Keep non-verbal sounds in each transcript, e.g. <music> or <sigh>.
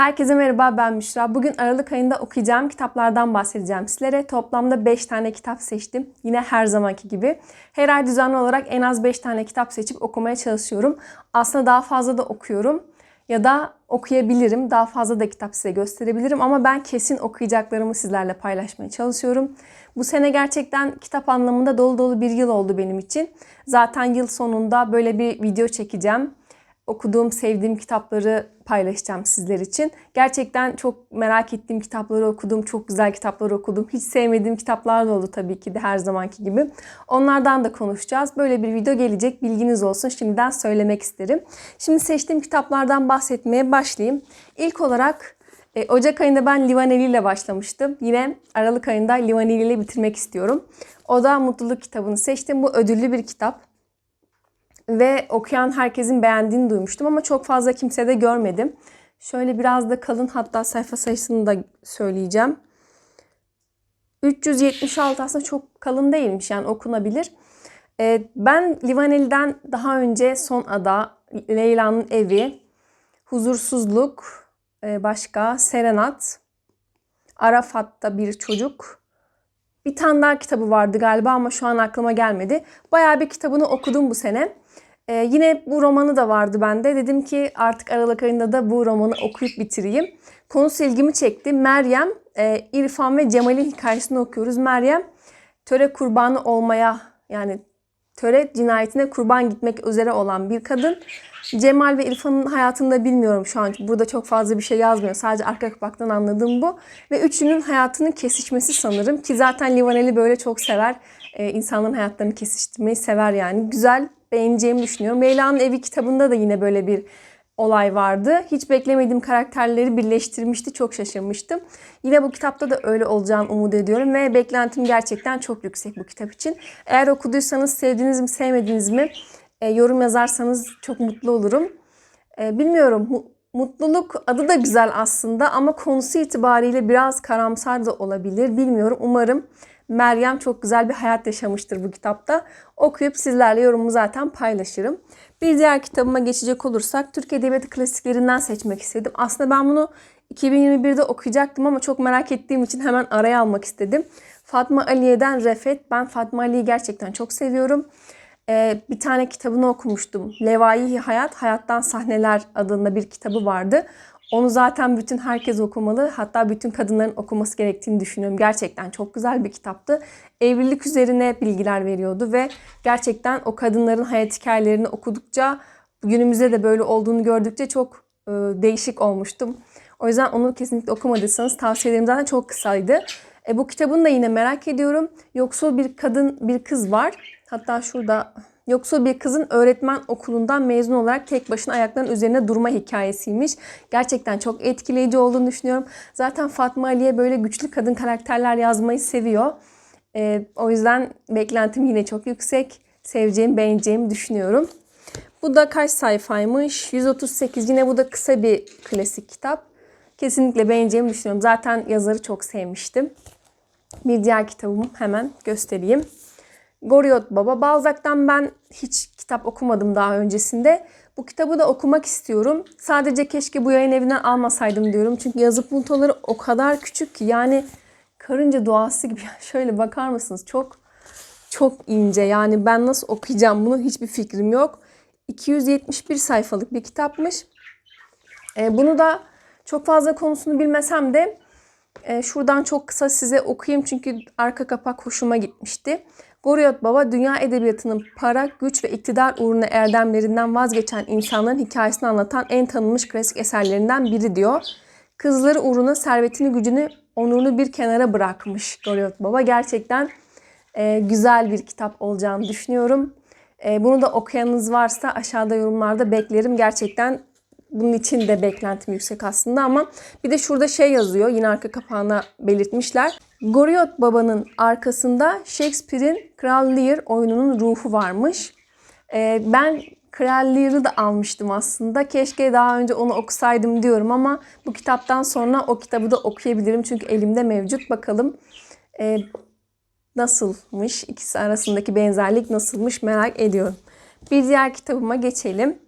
Herkese merhaba ben Müşra. Bugün Aralık ayında okuyacağım kitaplardan bahsedeceğim sizlere. Toplamda 5 tane kitap seçtim. Yine her zamanki gibi. Her ay düzenli olarak en az 5 tane kitap seçip okumaya çalışıyorum. Aslında daha fazla da okuyorum. Ya da okuyabilirim. Daha fazla da kitap size gösterebilirim. Ama ben kesin okuyacaklarımı sizlerle paylaşmaya çalışıyorum. Bu sene gerçekten kitap anlamında dolu dolu bir yıl oldu benim için. Zaten yıl sonunda böyle bir video çekeceğim okuduğum, sevdiğim kitapları paylaşacağım sizler için. Gerçekten çok merak ettiğim kitapları okudum, çok güzel kitaplar okudum. Hiç sevmediğim kitaplar da oldu tabii ki de her zamanki gibi. Onlardan da konuşacağız. Böyle bir video gelecek, bilginiz olsun. Şimdiden söylemek isterim. Şimdi seçtiğim kitaplardan bahsetmeye başlayayım. İlk olarak e, Ocak ayında ben Livaneli ile başlamıştım. Yine Aralık ayında Livaneli ile bitirmek istiyorum. O da Mutluluk kitabını seçtim. Bu ödüllü bir kitap ve okuyan herkesin beğendiğini duymuştum ama çok fazla kimse de görmedim. Şöyle biraz da kalın hatta sayfa sayısını da söyleyeceğim. 376 aslında çok kalın değilmiş yani okunabilir. Ee, ben Livaneli'den daha önce Son Ada, Leyla'nın Evi, Huzursuzluk, e, başka Serenat, Arafat'ta bir çocuk, bir tane daha kitabı vardı galiba ama şu an aklıma gelmedi. Bayağı bir kitabını okudum bu sene. Ee, yine bu romanı da vardı bende. Dedim ki artık Aralık ayında da bu romanı okuyup bitireyim. Konusu ilgimi çekti. Meryem, e, İrfan ve Cemal'in hikayesini okuyoruz. Meryem töre kurbanı olmaya yani töre cinayetine kurban gitmek üzere olan bir kadın. Cemal ve İrfan'ın hayatını da bilmiyorum şu an. Burada çok fazla bir şey yazmıyor. Sadece arka kapaktan anladığım bu. Ve üçünün hayatının kesişmesi sanırım. Ki zaten Livaneli böyle çok sever. Ee, insanların hayatlarını kesiştirmeyi sever yani. Güzel, beğeneceğimi düşünüyorum. Leyla'nın Evi kitabında da yine böyle bir olay vardı. Hiç beklemediğim karakterleri birleştirmişti. Çok şaşırmıştım. Yine bu kitapta da öyle olacağını umut ediyorum ve beklentim gerçekten çok yüksek bu kitap için. Eğer okuduysanız sevdiniz mi sevmediniz mi e, yorum yazarsanız çok mutlu olurum. E, bilmiyorum mu- mutluluk adı da güzel aslında ama konusu itibariyle biraz karamsar da olabilir. Bilmiyorum umarım Meryem çok güzel bir hayat yaşamıştır bu kitapta. Okuyup sizlerle yorumumu zaten paylaşırım. Bir diğer kitabıma geçecek olursak Türk Edebiyatı klasiklerinden seçmek istedim. Aslında ben bunu 2021'de okuyacaktım ama çok merak ettiğim için hemen araya almak istedim. Fatma Aliye'den Refet. Ben Fatma Ali'yi gerçekten çok seviyorum. Ee, bir tane kitabını okumuştum. Levai Hayat, Hayattan Sahneler adında bir kitabı vardı. Onu zaten bütün herkes okumalı. Hatta bütün kadınların okuması gerektiğini düşünüyorum. Gerçekten çok güzel bir kitaptı. Evlilik üzerine bilgiler veriyordu ve gerçekten o kadınların hayat hikayelerini okudukça günümüzde de böyle olduğunu gördükçe çok e, değişik olmuştum. O yüzden onu kesinlikle okumadıysanız tavsiye ederim. Zaten çok kısaydı. E, bu kitabını da yine merak ediyorum. Yoksul bir kadın, bir kız var. Hatta şurada Yoksul bir kızın öğretmen okulundan mezun olarak tek başına ayaklarının üzerine durma hikayesiymiş. Gerçekten çok etkileyici olduğunu düşünüyorum. Zaten Fatma Aliye böyle güçlü kadın karakterler yazmayı seviyor. Ee, o yüzden beklentim yine çok yüksek. Seveceğim, beğeneceğimi düşünüyorum. Bu da kaç sayfaymış? 138. Yine bu da kısa bir klasik kitap. Kesinlikle beğeneceğimi düşünüyorum. Zaten yazarı çok sevmiştim. Bir diğer kitabımı hemen göstereyim. Goriot Baba. Balzac'tan ben hiç kitap okumadım daha öncesinde. Bu kitabı da okumak istiyorum. Sadece keşke bu yayın evinden almasaydım diyorum. Çünkü yazı puntoları o kadar küçük ki yani karınca doğası gibi. <laughs> Şöyle bakar mısınız? Çok çok ince. Yani ben nasıl okuyacağım bunu hiçbir fikrim yok. 271 sayfalık bir kitapmış. E, bunu da çok fazla konusunu bilmesem de e, şuradan çok kısa size okuyayım çünkü arka kapak hoşuma gitmişti. Goriyot Baba dünya edebiyatının para, güç ve iktidar uğruna erdemlerinden vazgeçen insanların hikayesini anlatan en tanınmış klasik eserlerinden biri diyor. Kızları uğruna servetini, gücünü, onurunu bir kenara bırakmış Goriyot Baba. Gerçekten e, güzel bir kitap olacağını düşünüyorum. E, bunu da okuyanınız varsa aşağıda yorumlarda beklerim. Gerçekten bunun için de beklentim yüksek aslında ama bir de şurada şey yazıyor. Yine arka kapağına belirtmişler. Goriot Baba'nın arkasında Shakespeare'in Kral Lear oyununun ruhu varmış. Ee, ben Kral Lear'ı da almıştım aslında. Keşke daha önce onu okusaydım diyorum ama bu kitaptan sonra o kitabı da okuyabilirim. Çünkü elimde mevcut. Bakalım e, nasılmış? İkisi arasındaki benzerlik nasılmış merak ediyorum. Bir diğer kitabıma geçelim.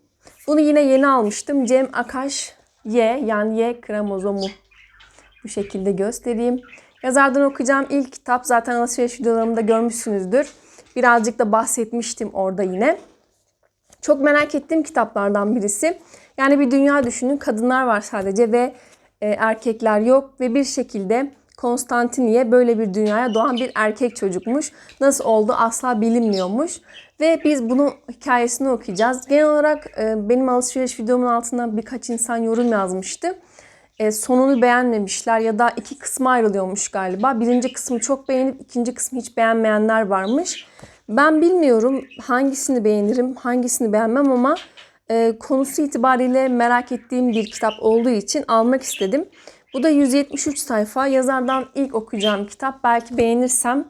Bunu yine yeni almıştım. Cem Akaş Y yani Y kromozomu. Bu şekilde göstereyim. Yazardan okuyacağım ilk kitap zaten alışveriş videolarımda görmüşsünüzdür. Birazcık da bahsetmiştim orada yine. Çok merak ettiğim kitaplardan birisi. Yani bir dünya düşünün. Kadınlar var sadece ve e, erkekler yok ve bir şekilde Konstantiniye böyle bir dünyaya doğan bir erkek çocukmuş. Nasıl oldu asla bilinmiyormuş. Ve biz bunun hikayesini okuyacağız. Genel olarak e, benim alışveriş videomun altına birkaç insan yorum yazmıştı. E, sonunu beğenmemişler ya da iki kısma ayrılıyormuş galiba. Birinci kısmı çok beğenip ikinci kısmı hiç beğenmeyenler varmış. Ben bilmiyorum hangisini beğenirim, hangisini beğenmem ama e, konusu itibariyle merak ettiğim bir kitap olduğu için almak istedim. Bu da 173 sayfa. Yazardan ilk okuyacağım kitap. Belki beğenirsem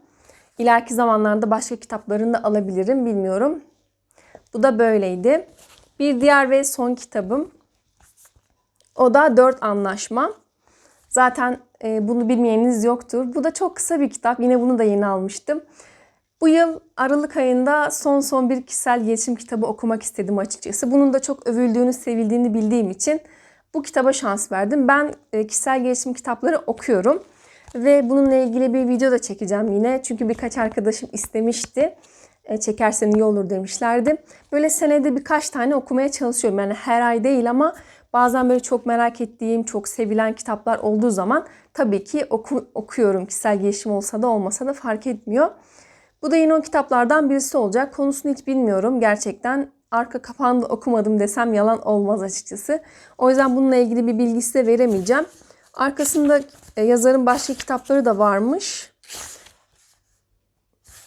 ileriki zamanlarda başka kitaplarını da alabilirim bilmiyorum. Bu da böyleydi. Bir diğer ve son kitabım. O da Dört Anlaşma. Zaten e, bunu bilmeyeniniz yoktur. Bu da çok kısa bir kitap. Yine bunu da yeni almıştım. Bu yıl Aralık ayında son son bir kişisel gelişim kitabı okumak istedim açıkçası. Bunun da çok övüldüğünü, sevildiğini bildiğim için bu kitaba şans verdim. Ben e, kişisel gelişim kitapları okuyorum. Ve bununla ilgili bir video da çekeceğim yine. Çünkü birkaç arkadaşım istemişti. E, çekersen iyi olur demişlerdi. Böyle senede birkaç tane okumaya çalışıyorum. Yani her ay değil ama bazen böyle çok merak ettiğim, çok sevilen kitaplar olduğu zaman tabii ki oku, okuyorum. Kişisel gelişim olsa da olmasa da fark etmiyor. Bu da yine o kitaplardan birisi olacak. Konusunu hiç bilmiyorum. Gerçekten arka kapağını okumadım desem yalan olmaz açıkçası. O yüzden bununla ilgili bir bilgi size veremeyeceğim. Arkasında e, yazarın başka kitapları da varmış.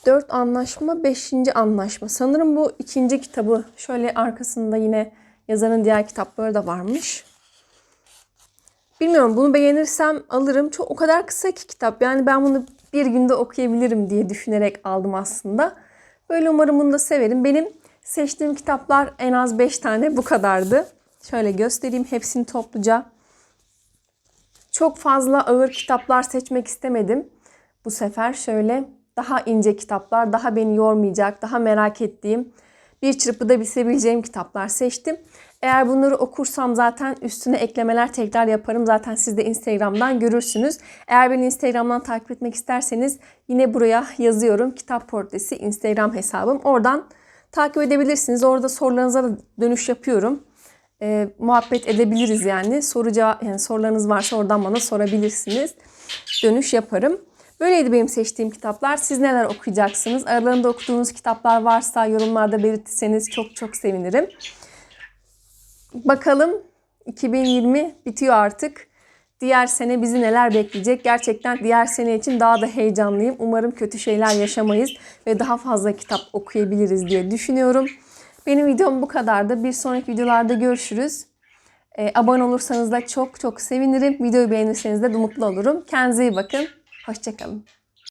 Dört anlaşma, beşinci anlaşma. Sanırım bu ikinci kitabı. Şöyle arkasında yine yazarın diğer kitapları da varmış. Bilmiyorum bunu beğenirsem alırım. Çok o kadar kısa ki kitap. Yani ben bunu bir günde okuyabilirim diye düşünerek aldım aslında. Böyle umarım bunu da severim. Benim seçtiğim kitaplar en az 5 tane bu kadardı. Şöyle göstereyim hepsini topluca. Çok fazla ağır kitaplar seçmek istemedim. Bu sefer şöyle daha ince kitaplar, daha beni yormayacak, daha merak ettiğim, bir çırpıda bitirebileceğim kitaplar seçtim. Eğer bunları okursam zaten üstüne eklemeler tekrar yaparım. Zaten siz de Instagram'dan görürsünüz. Eğer beni Instagram'dan takip etmek isterseniz yine buraya yazıyorum. Kitap Portresi Instagram hesabım. Oradan takip edebilirsiniz. Orada sorularınıza da dönüş yapıyorum. E, muhabbet edebiliriz yani. Soruca yani sorularınız varsa oradan bana sorabilirsiniz. Dönüş yaparım. Böyleydi benim seçtiğim kitaplar. Siz neler okuyacaksınız? Aralarında okuduğunuz kitaplar varsa yorumlarda belirtirseniz çok çok sevinirim. Bakalım 2020 bitiyor artık. Diğer sene bizi neler bekleyecek? Gerçekten diğer sene için daha da heyecanlıyım. Umarım kötü şeyler yaşamayız ve daha fazla kitap okuyabiliriz diye düşünüyorum. Benim videom bu kadardı. Bir sonraki videolarda görüşürüz. Ee, abone olursanız da çok çok sevinirim. Videoyu beğenirseniz de mutlu olurum. Kendinize iyi bakın. Hoşçakalın.